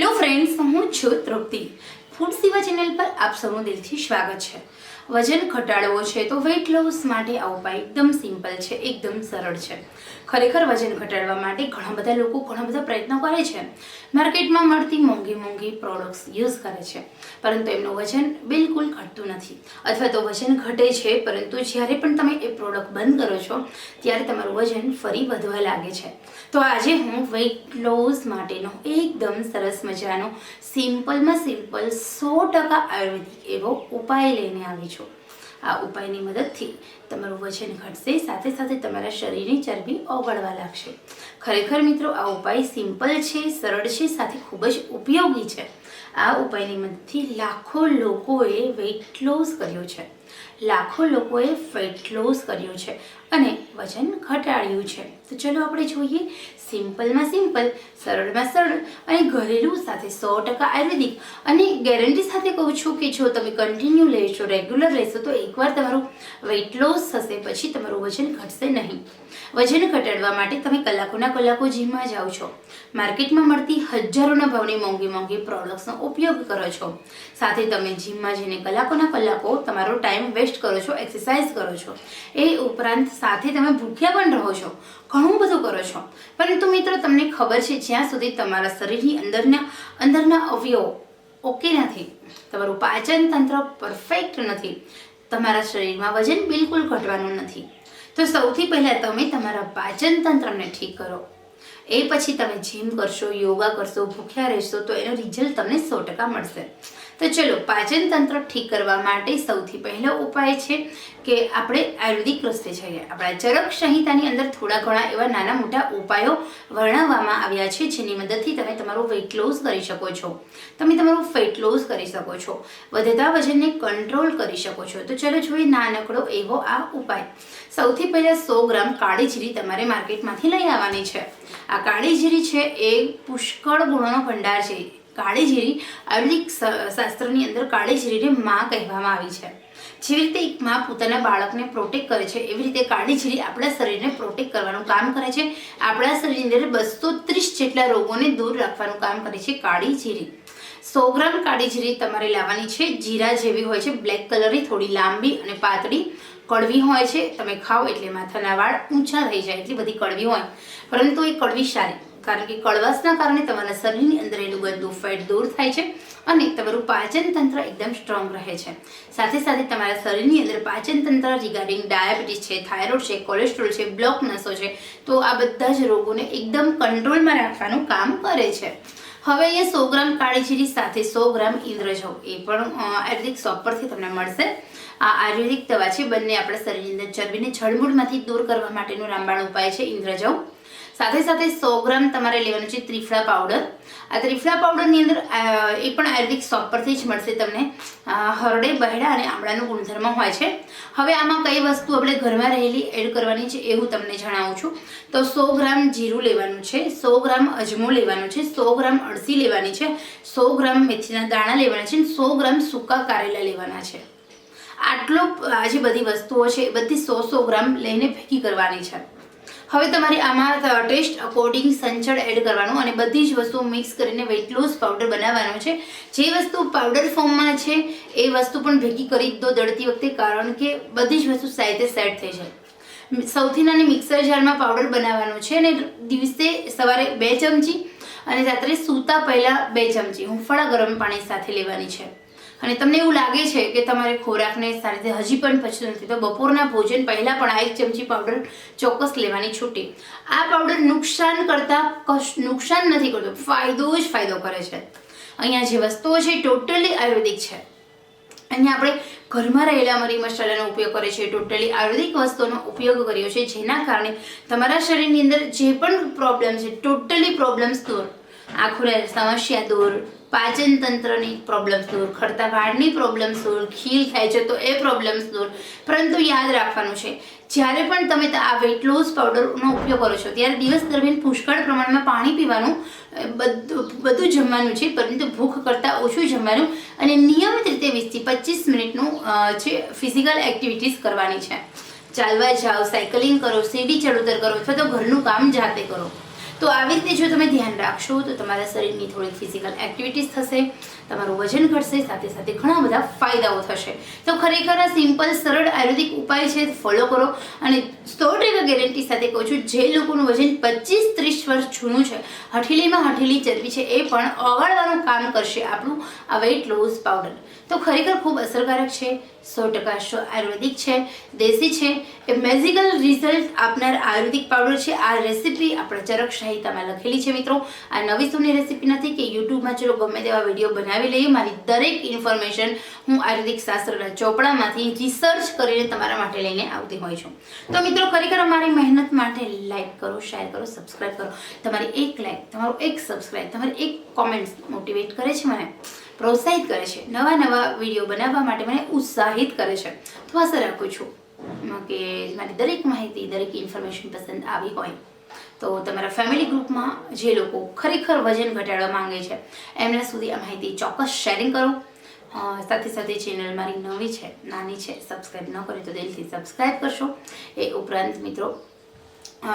Hello friends હું છું તૃપ્તિ. Food સેવા ચેનલ પર આપ સૌનું દિલથી સ્વાગત છે. વજન ઘટાડવો છે, તો વેઇટ લોસ માટે આ ઉપાય એકદમ સિમ્પલ છે, એકદમ સરળ છે. ખરેખર વજન ઘટાડવા માટે ઘણા બધા લોકો ઘણા બધા પ્રયત્નો કરે છે. માર્કેટમાં મળતી મોંઘી મોંઘી પ્રોડક્ટ્સ યુઝ કરે છે, પરંતુ એમનું વજન બિલકુલ ઘટતું નથી. અથવા તો વજન ઘટે છે, પરંતુ જ્યારે પણ તમે એ પ્રોડક્ટ બંધ કરો છો, ત્યારે તમારું વજન ફરી વધવા લાગે છે. તો આજે હું વેઇટ લોસ માટેનો એકદમ સરસ મજાનો સિમ્પલમાં સિમ્પલ સો ટકા આયુર્વેદિક એવો ઉપાય લઈને આવી છું. આ ઉપાયની મદદથી તમારું વજન ઘટશે, સાથે સાથે તમારા શરીરની ચરબી ઓગળવા લાગશે. ખરેખર મિત્રો, આ ઉપાય સિમ્પલ છે, સરળ છે, સાથે ખૂબ જ ઉપયોગી છે. આ ઉપાયની મદદથી લાખો લોકોએ વેઇટ લોસ કર્યો છે. લાખો લોકોએ ફેટ લોસ કર્યો છે અને વજન ઘટાડ્યું છે. તો ચલો આપણે જોઈએ સિમ્પલમાં સિમ્પલ, સરળમાં સરળ અને ઘરેલું સાથે સો ટકા આયુર્વેદિક. અને ગેરંટી સાથે કહું છું કે જો તમે કન્ટિન્યુ લેશો રેગ્યુલર લેશો, તો એકવાર તમારું વેઇટ લોસ થશે, પછી તમારું વજન ઘટશે નહીં. વજન ઘટાડવા માટે તમે કલાકોના કલાકો જીમમાં જાઓ છો. માર્કેટમાં મળતી હજારોના ભાવની મોંઘી મોંઘી પ્રોડક્ટ્સનો ઉપયોગ કરો છો. સાથે તમે જીમમાં જઈને કલાકોના કલાકો તમારો ટાઈમ વેસ્ટ કરો છો એક્સરસાઇઝ કરો છો, એ ઉપરાંત સાથે તમે ભૂખ્યા પણ રહો છો, ઘણું બધું કરો છો. પરંતુ મિત્રો, તમને ખબર છે, જ્યાં સુધી તમારા શરીરની અંદરના અંદરના અવયવો ઓકે નથી, તમારું પાચન તંત્ર પરફેક્ટ નથી, તમારા શરીરમાં વજન બિલકુલ ઘટવાનું નથી. તો સૌથી પહેલાં તમે તમારા પાચન તંત્રને ઠીક કરો. એ પછી તમે જીમ કરશો, યોગા કરશો, ભૂખ્યા રહેશો, તો એનો રિઝલ્ટ તમને સો ટકા મળશે. તો ચલો પાચન તંત્ર ઠીક કરવા માટે સૌથી પહેલો ઉપાય છે કે આપણે આયુર્વેદિક રસ્તે જઈએ આપણા ચરક સંહિતાની અંદર થોડા ઘણા એવા નાના મોટા ઉપાયો વર્ણવવામાં આવ્યા છે, જેની મદદથી તમે તમારું વેઇટ લોસ કરી શકો છો. તમે તમારું ફેટ લોસ કરી શકો છો. વધતા વજનને કંટ્રોલ કરી શકો છો. તો ચલો જોઈએ નાનકડો એવો આ ઉપાય. સૌથી પહેલાં સો ગ્રામ કાળી જીરી તમારે માર્કેટમાંથી લઈ આવવાની છે. આ કાળી જીરી છે એ પુષ્કળ ગુણોનો ભંડાર છે. કાળીજીરી આયુર્વેદિક શાસ્ત્રની અંદર કાળીજીરીને માં કહેવામાં આવી છે. જેવી રીતે એક માં પોતાના બાળકને પ્રોટેક્ટ કરે છે, એવી રીતે કાળીજીરી આપણા શરીરને પ્રોટેક્ટ કરવાનું કામ કરે છે. આપણા શરીરની અંદર બસો ત્રીસ જેટલા રોગોને દૂર રાખવાનું કામ કરે છે કાળી જીરી સો ગ્રામ કાળી જીરી તમારે લાવવાની છે, જીરા જેવી હોય છે બ્લેક કલરની થોડી લાંબી અને પાતળી કડવી હોય છે. તમે ખાઓ એટલે માથાના વાળ ઊંચા થઈ જાય, એટલી બધી કડવી હોય. પરંતુ એ કડવી સારી. કારણ કે કડવાશના કારણે તમારા શરીરની અંદર એનું ગંદુ ફેટ દૂર થાય છે અને તમારું પાચન તંત્ર એકદમ સ્ટ્રોંગ રહે છે. સાથે સાથે તમારા શરીરની અંદર પાચન તંત્ર રિગાર્ડિંગ ડાયાબિટીસ છે થાઇરોઇડ છે કોલેસ્ટ્રોલ છે બ્લોક નસો છે, તો આ બધા જ રોગોને એકદમ કંટ્રોલમાં રાખવાનું કામ કરે છે. હવે અહીંયા સો ગ્રામ કાળી જીરી સાથે સો ગ્રામ ઇન્દ્રજવ એ પણ આયુર્વેદિક શોપ પરથી તમને મળશે. આ આયુર્વેદિક દવા છે, બંને આપણા શરીરની અંદર ચરબીને જળમૂળમાંથી દૂર કરવા માટેનો રામબાણ ઉપાય છે ઇન્દ્રજવ સાથે સાથે સો ગ્રામ તમારે લેવાનું છે ત્રિફળા પાવડર. આ ત્રિફળા પાવડરની અંદર એ પણ આયુર્વેદિક શોપ પરથી જ મળશે તમને. હરડે, બહેડા અને આમળાનો ગુણધર્મ હોય છે. હવે આમાં કઈ વસ્તુ આપણે ઘરમાં રહેલી એડ કરવાની છે એવું તમને જણાવું છું. તો સો ગ્રામ જીરું લેવાનું છે, સો ગ્રામ અજમો લેવાનું છે, સો ગ્રામ અળસી લેવાની છે, સો ગ્રામ મેથીના દાણા લેવાના છે, સો ગ્રામ સૂકા કારેલા લેવાના છે. આટલો, આ જે બધી વસ્તુઓ છે એ બધી સો સો ગ્રામ લઈને ભેગી કરવાની છે. હવે તમારે આમાં ટેસ્ટ અકોર્ડિંગ સંચળ એડ કરવાનું અને બધી જ વસ્તુઓ મિક્સ કરીને વેઇટ લોસ પાવડર બનાવવાનો છે. જે વસ્તુ પાવડર ફોર્મમાં છે, એ વસ્તુ પણ ભેગી કરી દો દળતી વખતે, કારણ કે બધી જ વસ્તુ સાઈતે સેટ થઈ જાય. સૌથી નાની મિક્સર જારમાં પાવડર બનાવવાનો છે અને દિવસે સવારે બે ચમચી અને રાત્રે સૂતા પહેલાં બે ચમચી. હુંફાળા ગરમ પાણી સાથે લેવાની છે. અને તમને એવું લાગે છે કે તમારે ખોરાકને સારી રીતે હજી પણ પચતું નથી, તો બપોરના ભોજન પહેલાં પણ આ એક ચમચી પાવડર ચોક્કસ લેવાની છૂટી. આ પાવડર નુકસાન કરતાં કશ, નુકસાન નથી કરતો, ફાયદો જ ફાયદો કરે છે. અહીંયા જે વસ્તુઓ છે ટોટલી આયુર્વેદિક છે. અહીંયા આપણે ઘરમાં રહેલા મરી મસાલાનો ઉપયોગ કરે છે ટોટલી આયુર્વેદિક વસ્તુઓનો ઉપયોગ કર્યો છે જેના કારણે તમારા શરીરની અંદર જે પણ પ્રોબ્લેમ છે ટોટલી પ્રોબ્લેમ્સ દૂર આંખોને સમસ્યા દૂર, પાચન તંત્રની પ્રોબ્લેમ્સ દૂર ખડતા વાળની પ્રોબ્લેમ્સ દૂર, ખીલ થાય છે તો એ પ્રોબ્લેમ્સ દૂર. પરંતુ યાદ રાખવાનું છે, જ્યારે પણ તમે આ વેટ લોસ પાવડરનો ઉપયોગ કરો છો, ત્યારે દિવસ દરમિયાન પુષ્કળ પ્રમાણમાં પાણી પીવાનું બધું બધું જમવાનું છે, પરંતુ ભૂખ કરતાં ઓછું જમવાનું અને નિયમિત રીતે વીસથી પચીસ મિનિટનું છે ફિઝિકલ એક્ટિવિટીઝ કરવાની છે. ચાલવા જાઓ સાયકલિંગ કરો, સીડી ચડઉતર કરો અથવા તો ઘરનું કામ જાતે કરો. તો આવી રીતે જો તમે ધ્યાન રાખશો, તો તમારા શરીરની થોડી ફિઝિકલ એક્ટિવિટીઝ થશે, તમારું વજન ઘટશે, સાથે સાથે ઘણા બધા ફાયદાઓ થશે. તો ખરેખર આ સિમ્પલ સરળ આયુર્વેદિક ઉપાય છે ફોલો કરો. અને સો ટકા ગેરંટી સાથે કહું છું, જે લોકોનું વજન પચીસ ત્રીસ વર્ષ જૂનું છે, હઠીલીમાં હઠીલી ચરબી છે, એ પણ ઓગાળવાનું કામ કરશે આપણું આ વેઇટ લોસ પાવડર તો ખરેખર ખૂબ અસરકારક છે, સો ટકા આયુર્વેદિક છે, દેશી છે. એ મેઝિકલ રિઝલ્ટ આપનાર આયુર્વેદિક પાવડર છે. આ રેસીપી આપણા ચરક સાહિત્યમાં લખેલી છે મિત્રો. આ નવી સૂની રેસીપી નથી કે યુટ્યુબમાં ચલો ગમે તેવા વીડિયો બનાવી લઈએ, મારી દરેક ઇન્ફોર્મેશન હું આયુર્વેદિક શાસ્ત્રના ચોપડામાંથી રિસર્ચ કરીને તમારા માટે લઈને આવતી હોય છું. તો મિત્રો, ખરેખર અમારી મહેનત માટે લાઈક કરો શેર કરો સબસ્ક્રાઈબ કરો. તમારી એક લાઈક તમારું એક સબસ્ક્રાઈબ તમારી એક કોમેન્ટ્સ મોટિવેટ કરે છે મને, પ્રોત્સાહિત કરે છે, નવા નવા વીડિયો બનાવવા માટે મને ઉત્સાહિત કરે છે. તો આશા રાખું છું કે મારી દરેક માહિતી, દરેક ઇન્ફોર્મેશન પસંદ આવી હોય. તો તમારા ફેમિલી ગ્રુપમાં જે લોકો ખરેખર વજન ઘટાડવા માંગે છે, એમના સુધી આ માહિતી ચોક્કસ શેરિંગ કરો. સાથે સાથે ચેનલ મારી નવી છે, નાની છે સબસ્ક્રાઈબ ન કરે તો દિલથી સબસ્ક્રાઈબ કરશો. એ ઉપરાંત મિત્રો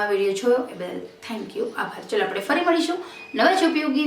વીડિયો જોયો એ બદલ થેન્ક યુ આભાર. ચલો, આપણે ફરી મળીશું નવા જ ઉપયોગી